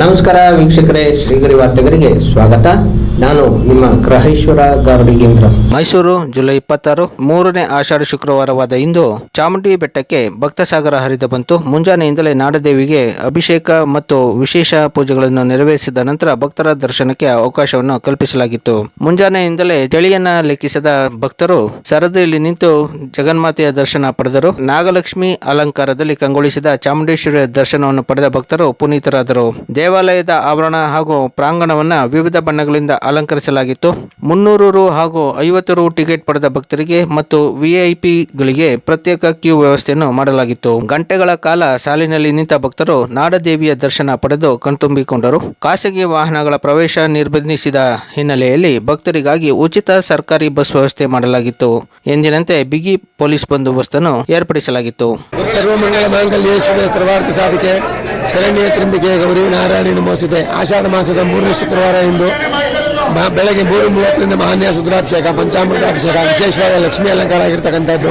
ನಮಸ್ಕಾರ ವೀಕ್ಷಕರೇ, ಶ್ರೀಗರಿ ವಾರ್ತೆಗರಿಗೆ ಸ್ವಾಗತ. ನಾನು ನಿಮ್ಮ ಗ್ರಹೇಶ್ವರ ಗಾರ್ಡಿಗೇಂದ್ರ ಮೈಸೂರು, ಜುಲೈ ಇಪ್ಪತ್ತಾರು, ಮೂರನೇ ಆಷಾಢ ಶುಕ್ರವಾರವಾದ ಇಂದು ಚಾಮುಂಡಿ ಬೆಟ್ಟಕ್ಕೆ ಭಕ್ತಸಾಗರ ಹರಿದು ಬಂತು. ಮುಂಜಾನೆಯಿಂದಲೇ ನಾಡದೇವಿಗೆ ಅಭಿಷೇಕ ಮತ್ತು ವಿಶೇಷ ಪೂಜೆಗಳನ್ನು ನೆರವೇರಿಸಿದ ನಂತರ ಭಕ್ತರ ದರ್ಶನಕ್ಕೆ ಅವಕಾಶವನ್ನು ಕಲ್ಪಿಸಲಾಗಿತ್ತು. ಮುಂಜಾನೆಯಿಂದಲೇ ಚಳಿಯನ್ನ ಲೆಕ್ಕಿಸದ ಭಕ್ತರು ಸರದಿಯಲ್ಲಿ ನಿಂತು ಜಗನ್ಮಾತೆಯ ದರ್ಶನ ಪಡೆದರು. ನಾಗಲಕ್ಷ್ಮಿ ಅಲಂಕಾರದಲ್ಲಿ ಕಂಗೊಳಿಸಿದ ಚಾಮುಂಡೇಶ್ವರಿಯ ದರ್ಶನವನ್ನು ಪಡೆದ ಭಕ್ತರು ಪುನೀತರಾದರು. ದೇವಾಲಯದ ಆವರಣ ಹಾಗೂ ಪ್ರಾಂಗಣವನ್ನು ವಿವಿಧ ಬಣ್ಣಗಳಿಂದ ಅಲಂಕರಿಸಲಾಗಿತ್ತು. ಮುನ್ನೂರು ರು ಹಾಗೂ ಐವತ್ತು ರು ಟಿಕೆಟ್ ಪಡೆದ ಭಕ್ತರಿಗೆ ಮತ್ತು ವಿಐಪಿಗಳಿಗೆ ಪ್ರತ್ಯೇಕ ಕ್ಯೂ ವ್ಯವಸ್ಥೆಯನ್ನು ಮಾಡಲಾಗಿತ್ತು. ಗಂಟೆಗಳ ಕಾಲ ಸಾಲಿನಲ್ಲಿ ನಿಂತ ಭಕ್ತರು ನಾಡದೇವಿಯ ದರ್ಶನ ಪಡೆದು ಕಣ್ತುಂಬಿಕೊಂಡರು. ಖಾಸಗಿ ವಾಹನಗಳ ಪ್ರವೇಶ ನಿರ್ಬಂಧಿಸಿದ ಹಿನ್ನೆಲೆಯಲ್ಲಿ ಭಕ್ತರಿಗಾಗಿ ಉಚಿತ ಸರ್ಕಾರಿ ಬಸ್ ವ್ಯವಸ್ಥೆ ಮಾಡಲಾಗಿತ್ತು. ಎಂದಿನಂತೆ ಬಿಗಿ ಪೊಲೀಸ್ ಬಂದೋಬಸ್ತನ್ನು ಏರ್ಪಡಿಸಲಾಗಿತ್ತು. ಸರ್ವಮಂಗಳ ಮಾಂಗಲ್ಯ ಸರ್ವಾರ್ಥ ಸಾಧಿಕೆ. ಶರಣ್ಯ ತ್ರಿಂಬಿಕೆ ಗೌರಿ ನಾರಾಯಣಿ ನಮೋಸಿದೆ ಆಷಾಢ ಮಾಸದ ಮೂರನೇ ಶುಕ್ರವಾರ ಇಂದು ಬೆಳಗ್ಗೆ ಮೂರು ಮೂವತ್ತರಿಂದ ಮಹಾನ್ಯಾಸ ರುದ್ರಾಭಿಷೇಕ ಪಂಚಾಮೃತಾಭಿಷೇಕ, ವಿಶೇಷವಾದ ಲಕ್ಷ್ಮೀ ಅಲಂಕಾರ ಆಗಿರ್ತಕ್ಕಂಥದ್ದು.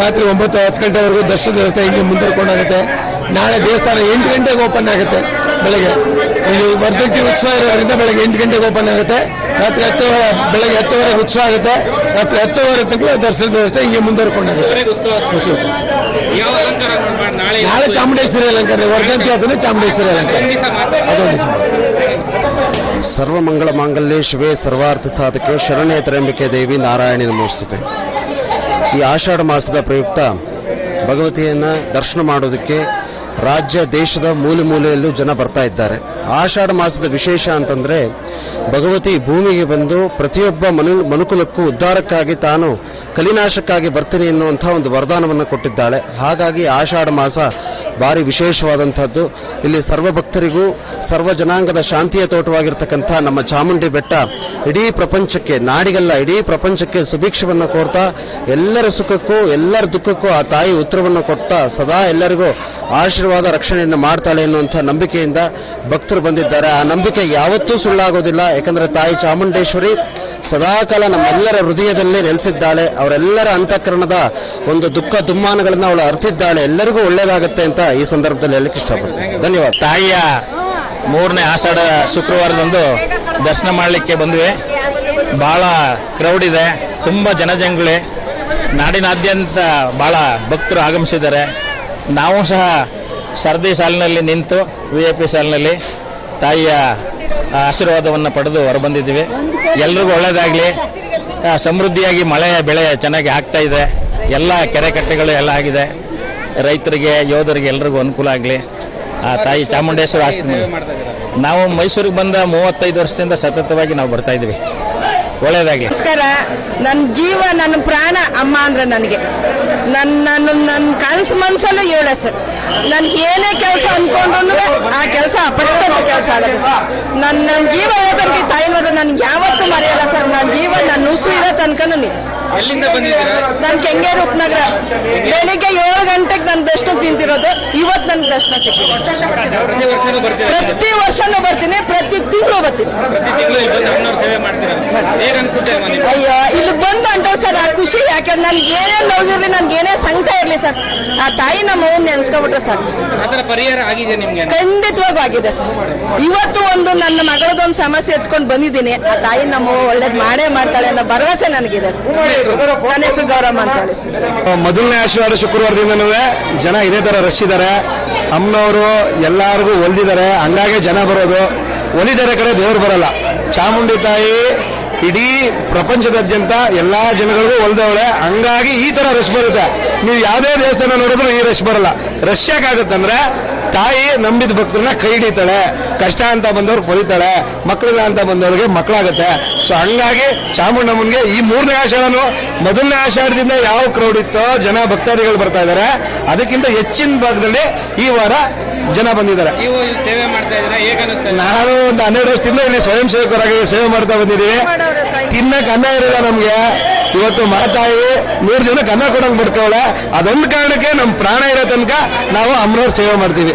ರಾತ್ರಿ ಒಂಬತ್ತು ಹತ್ತು ಗಂಟೆವರೆಗೂ ದರ್ಶನ ವ್ಯವಸ್ಥೆ ಹಿಂಗೆ ಮುಂದುವರ್ಕೊಂಡಾಗುತ್ತೆ. ನಾಳೆ ದೇವಸ್ಥಾನ ಎಂಟು ಗಂಟೆಗೆ ಓಪನ್ ಆಗುತ್ತೆ ಬೆಳಗ್ಗೆ. ಇಲ್ಲಿ ವರ್ಧಂತಿ ಉತ್ಸವ ಇರೋದ್ರಿಂದ ಬೆಳಗ್ಗೆ ಎಂಟು ಗಂಟೆಗೆ ಓಪನ್ ಆಗುತ್ತೆ. ರಾತ್ರಿ ಹತ್ತುವರೆ ಬೆಳಗ್ಗೆ ಹತ್ತುವರೆಗೆ ಉತ್ಸವ ಆಗುತ್ತೆ. ರಾತ್ರಿ ಹತ್ತುವರೆ ತನಕ ದರ್ಶನದ ವ್ಯವಸ್ಥೆ ಹಿಂಗೆ ಮುಂದುವರ್ಕೊಂಡಿದೆ. ನಾಳೆ? ಚಾಮುಂಡೇಶ್ವರಿ ಅಲಂಕಾರ ವರ್ಧಂತಿ ಅದನ್ನ ಚಾಮುಂಡೇಶ್ವರಿ ಅಲಂಕಾರ. ಅದೊಂದು ಸರ್ವಮಂಗಳ ಮಾಂಗಲ್ಯ ಶಿವೇ ಸರ್ವಾರ್ಥ ಸಾಧಕ ಶರಣೇ ತ್ರಯಂಬಿಕೆ ದೇವಿ ನಾರಾಯಣಿ ನಮೋಸ್ತುತೆ. ಈ ಆಷಾಢ ಮಾಸದ ಪ್ರಯುಕ್ತ ಭಗವತಿಯನ್ನ ದರ್ಶನ ಮಾಡೋದಕ್ಕೆ ರಾಜ್ಯ ದೇಶದ ಮೂಲೆ ಮೂಲೆಯಲ್ಲೂ ಜನ ಬರ್ತಾ ಇದ್ದಾರೆ. ಆಷಾಢ ಮಾಸದ ವಿಶೇಷ ಅಂತಂದ್ರೆ ಭಗವತಿ ಭೂಮಿಗೆ ಬಂದು ಪ್ರತಿಯೊಬ್ಬ ಮನು ಮನುಕುಲಕ್ಕೂ ಉದ್ಧಾರಕ್ಕಾಗಿ ತಾನು ಕಲಿನಾಶಕ್ಕಾಗಿ ಬರ್ತೀನಿ ಎನ್ನುವಂಥ ಒಂದು ವರದಾನವನ್ನು ಕೊಟ್ಟಿದ್ದಾಳೆ. ಹಾಗಾಗಿ ಆಷಾಢ ಮಾಸ ಭಾರಿ ವಿಶೇಷವಾದಂಥದ್ದು. ಇಲ್ಲಿ ಸರ್ವ ಭಕ್ತರಿಗೂ ಸರ್ವ ಜನಾಂಗದ ಶಾಂತಿಯ ತೋಟವಾಗಿರ್ತಕ್ಕಂಥ ನಮ್ಮ ಚಾಮುಂಡಿ ಬೆಟ್ಟ ಇಡೀ ಪ್ರಪಂಚಕ್ಕೆ, ನಾಡಿಗಲ್ಲ, ಇಡೀ ಪ್ರಪಂಚಕ್ಕೆ ಸುಭಿಕ್ಷವನ್ನು ಕೋರ್ತಾ ಎಲ್ಲರ ಸುಖಕ್ಕೂ, ಎಲ್ಲರ ದುಃಖಕ್ಕೂ ಆ ತಾಯಿ ಉತ್ತರವನ್ನು ಕೊಟ್ಟ ಸದಾ ಎಲ್ಲರಿಗೂ ಆಶೀರ್ವಾದ, ರಕ್ಷಣೆಯನ್ನು ಮಾಡ್ತಾಳೆ ಎನ್ನುವಂಥ ನಂಬಿಕೆಯಿಂದ ಭಕ್ತರು ಬಂದಿದ್ದಾರೆ. ಆ ನಂಬಿಕೆ ಯಾವತ್ತೂ ಸುಳ್ಳಾಗೋದಿಲ್ಲ. ಯಾಕಂದರೆ ತಾಯಿ ಚಾಮುಂಡೇಶ್ವರಿ ಸದಾಕಾಲ ನಮ್ಮೆಲ್ಲರ ಹೃದಯದಲ್ಲೇ ನೆಲೆಸಿದ್ದಾಳೆ. ಅವರೆಲ್ಲರ ಅಂತಃಕರಣದ ಒಂದು ದುಃಖ ದುಮ್ಮಾನಗಳನ್ನು ಅವಳು ಅರ್ತಿದ್ದಾಳೆ. ಎಲ್ಲರಿಗೂ ಒಳ್ಳೆಯದಾಗುತ್ತೆ ಅಂತ ಈ ಸಂದರ್ಭದಲ್ಲಿ ಹೇಳಕ್ಕೆ ಇಷ್ಟಪಡ್ತೀನಿ. ಧನ್ಯವಾದ. ತಾಯಿಯ ಮೂರನೇ ಆಷಾಢ ಶುಕ್ರವಾರದಂದು ದರ್ಶನ ಮಾಡಲಿಕ್ಕೆ ಬಂದ್ವಿ. ಭಾಳ ಕ್ರೌಡ್ ಇದೆ, ತುಂಬ ಜನಜಂಗುಳಿ ನಾಡಿನಾದ್ಯಂತ ಭಾಳ ಭಕ್ತರು ಆಗಮಿಸಿದ್ದಾರೆ. ನಾವು ಸಹ ಸರದಿ ಸಾಲಿನಲ್ಲಿ ನಿಂತು ವಿ ಐ ಪಿ ಸಾಲಿನಲ್ಲಿ ತಾಯಿಯ ಆಶೀರ್ವಾದವನ್ನು ಪಡೆದು ಹೊರಬಂದಿದ್ದೀವಿ ಎಲ್ರಿಗೂ ಒಳ್ಳೆಯದಾಗಲಿ ಸಮೃದ್ಧಿಯಾಗಿ ಮಳೆ, ಬೆಳೆ ಚೆನ್ನಾಗಿ ಆಗ್ತಾ ಇದೆ. ಎಲ್ಲ ಕೆರೆ ಕಟ್ಟೆಗಳು ಎಲ್ಲ ಆಗಿದೆ. ರೈತರಿಗೆ, ಯೋಧರಿಗೆ ಎಲ್ರಿಗೂ ಅನುಕೂಲ ಆಗಲಿ. ಆ, ತಾಯಿ ಚಾಮುಂಡೇಶ್ವರ ಆಸ್ತಿ ನಾವು ಮೈಸೂರಿಗೆ ಬಂದ ಮೂವತ್ತೈದು ವರ್ಷದಿಂದ ಸತತವಾಗಿ ನಾವು ಬರ್ತಾ ಇದ್ವಿ ಒಳ್ಳೇದಾಗಲಿ. ನಮಸ್ಕಾರ. ನನ್ನ ಜೀವ ನನ್ನ ಪ್ರಾಣ ಅಮ್ಮ ಅಂದ್ರೆ ನನಗೆ. ನನ್ನ ನನ್ನ ನನ್ನ ಕನಸು ಮನಸ್ಸಲ್ಲೂ ಹೇಳ ಸರ್ ನನ್ಗೆ ಏನೇ ಕೆಲಸ ಅನ್ಕೊಂಡ್ರು ಆ ಕೆಲಸ ಅಪಟ್ಟಂತ ಕೆಲಸ ಆಗುತ್ತೆ ಸರ್. ನನ್ನ ನನ್ನ ಜೀವ ಹೋದಕ್ಕೆ ತಾಯಿ ನೋಡಿದ್ರೆ ನನ್ಗೆ ಯಾವತ್ತೂ ಮರೆಯಲ್ಲ ಸರ್. ನನ್ನ ಜೀವ ನನ್ನ ಉಸು ಇರೋ ತನಕನೂ ನಿಜ ಎಲ್ಲಿಂದ ಬಂದಿದ್ದೀರಾ? ನಾನು ಕೆಂಗೇರಿ ಉಪನಗರ ಬೆಳಿಗ್ಗೆ ಏಳು ಗಂಟೆಗೆ ನನ್ನ ದರ್ಶನ ತಿಂತಿರೋದು. ಇವತ್ತು ನನ್ನ ದರ್ಶನ ಸಿಕ್ಕಿದೆ. ಪ್ರತಿ ವರ್ಷನೂ ಬರ್ತೀರಾ? ಪ್ರತಿ ವರ್ಷನೂ ಬರ್ತೀನಿ. ಪ್ರತಿ ತಿಂಗಳು ಬರ್ತೀನಿ. ಪ್ರತಿ ತಿಂಗಳು ಇಲ್ಲಿ ಬಂದು ಅಮ್ಮನವ್ರ ಸೇವೆ ಮಾಡ್ತೀರಾ? ಹೇಗೆ ಅನ್ಸುತ್ತೆ ಅಮ್ಮ ನಿಮ್ಗೆ? ಅಯ್ಯೋ ಇಲ್ಲಿ ಬಂದು ಅಂತ ಸರ್ ಆ ಖುಷಿ ಯಾಕಂದ್ರೆ ನನ್ಗೆ ಏನೇ ನೋವಿರ್ಲಿ ನನ್ಗೆ ಏನೇ ಸಂಕಟ ಇರಲಿ ಸರ್ ಆ ತಾಯಿ ನಮ್ಮ ಅವ್ವನ್ನ ನೆನ್ಸ್ಕೊಬಿಟ್ರೆ ಸಾಕು ಪರಿಹಾರ ಆಗಿದೆ ನಿಮ್ಗೆ? ಖಂಡಿತವಾಗೂ ಆಗಿದೆ ಸರ್. ಇವತ್ತು ಒಂದು ನನ್ನ ಮಗಳದೊಂದು ಸಮಸ್ಯೆ ಎತ್ಕೊಂಡು ಬಂದಿದ್ದೀನಿ. ಆ ತಾಯಿ ನಮ್ಮ ಒಳ್ಳೇದ್ ಮಾಡೇ ಮಾಡ್ತಾಳೆ ಅನ್ನೋ ಭರವಸೆ ನನಗಿದೆ ಸರ್. ನನ್ನ ಹೆಸರು ಗೌರಮ್ಮ ಅಂತ ಮೊದಲನೇ ಆಶೀರ್ವಾದ ಶುಕ್ರವಾರದಿಂದನೂ ಜನ ಇದೇ ತರ ರಶ್ ಇದ್ದಾರೆ. ಅಮ್ಮನವರು ಎಲ್ಲಾರ್ಗೂ ಒಲ್ದಿದ್ದಾರೆ. ಹಂಗಾಗಿ ಜನ ಬರೋದು. ಒಲಿದರೆ ಕಡೆ ದೇವರು ಬರಲ್ಲ. ಚಾಮುಂಡಿ ತಾಯಿ ಇಡೀ ಪ್ರಪಂಚದಾದ್ಯಂತ ಎಲ್ಲಾ ಜನಗಳಿಗೂ ಒಲ್ದವಳೆ. ಹಂಗಾಗಿ ಈ ತರ ರಶ್ ಬರುತ್ತೆ. ನೀವು ಯಾವುದೇ ದೇವಸ್ಥಾನ ನೋಡಿದ್ರು ಈ ರಶ್ ಬರಲ್ಲ. ರಶ್ ಯಾಕಾಗತ್ತಂದ್ರೆ ತಾಯಿ ನಂಬಿದ ಭಕ್ತರನ್ನ ಕೈ ಹಿಡಿತಾಳೆ. ಕಷ್ಟ ಅಂತ ಬಂದವ್ರು ಬರೀತಾಳೆ. ಮಕ್ಕಳಿಲ್ಲ ಅಂತ ಬಂದವ್ರಿಗೆ ಮಕ್ಕಳಾಗತ್ತೆ. ಸೊ ಹಂಗಾಗಿ ಚಾಮುಂಡಮ್ಮನ್ಗೆ ಈ ಮೂರನೇ ಆಷಾಢನು ಮೊದಲನೇ ಆಷಾಢದಿಂದ ಯಾವ ಕ್ರೌಡ್ ಇತ್ತೋ ಜನ ಭಕ್ತಾದಿಗಳು ಬರ್ತಾ ಇದ್ದಾರೆ. ಅದಕ್ಕಿಂತ ಹೆಚ್ಚಿನ ಭಾಗದಲ್ಲಿ ಈ ವಾರ ಜನ ಬಂದಿದ್ದಾರೆ. ಸೇವೆ ಮಾಡ್ತಾ ನಾನು ಒಂದು ಹನ್ನೆರಡು ವರ್ಷದಿಂದ ಇಲ್ಲಿ ಸ್ವಯಂ ಸೇವಕರಾಗಿ ಸೇವೆ ಮಾಡ್ತಾ ಬಂದಿದ್ದೀವಿ. ತಿನ್ನಕ್ಕೆ ಅನ್ನ ಇರಲ್ಲ ನಮ್ಗೆ. ಇವತ್ತು ಮಾತಾಯಿ ನೂರು ಜನ ಅನ್ನ ಕೊಡಂಗ್ ಬಿಡ್ಕೊಳ್ಳೆ ಅದೊಂದು ಕಾರಣಕ್ಕೆ ನಮ್ಮ ಪ್ರಾಣ ಇರೋ ತನಕ ನಾವು ಅಮ್ಮನವ್ರ ಸೇವೆ ಮಾಡ್ತೀವಿ.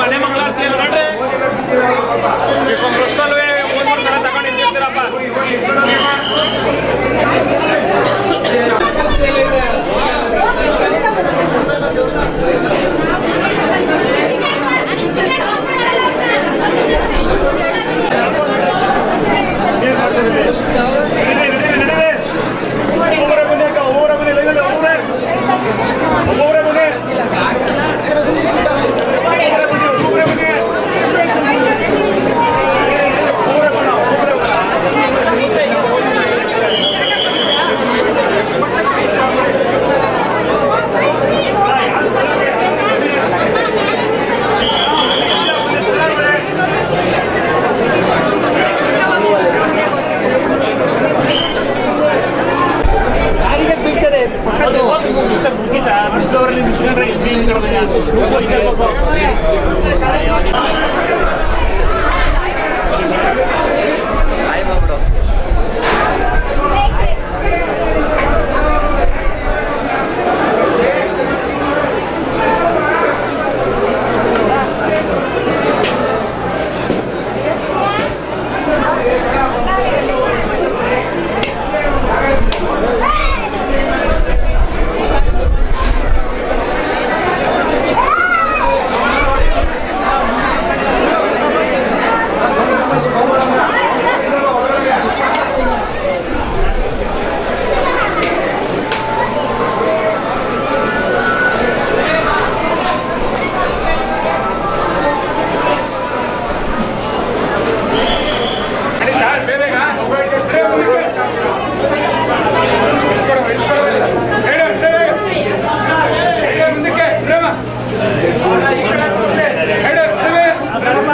ಮನೆ ಮಂಗಳಾರತಿ ಅಲ್ಲ ನೋಡ್ರಿ ಇಷ್ಟೊಂದು ವರ್ಷಲ್ವೇ ಮೂರ್ ಮೂರ್ ತರ ತಗೊಂಡಿದ್ದೀರಪ್ಪ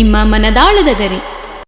ನಿಮ್ಮ ಮನದಾಳದ ಗರಿ.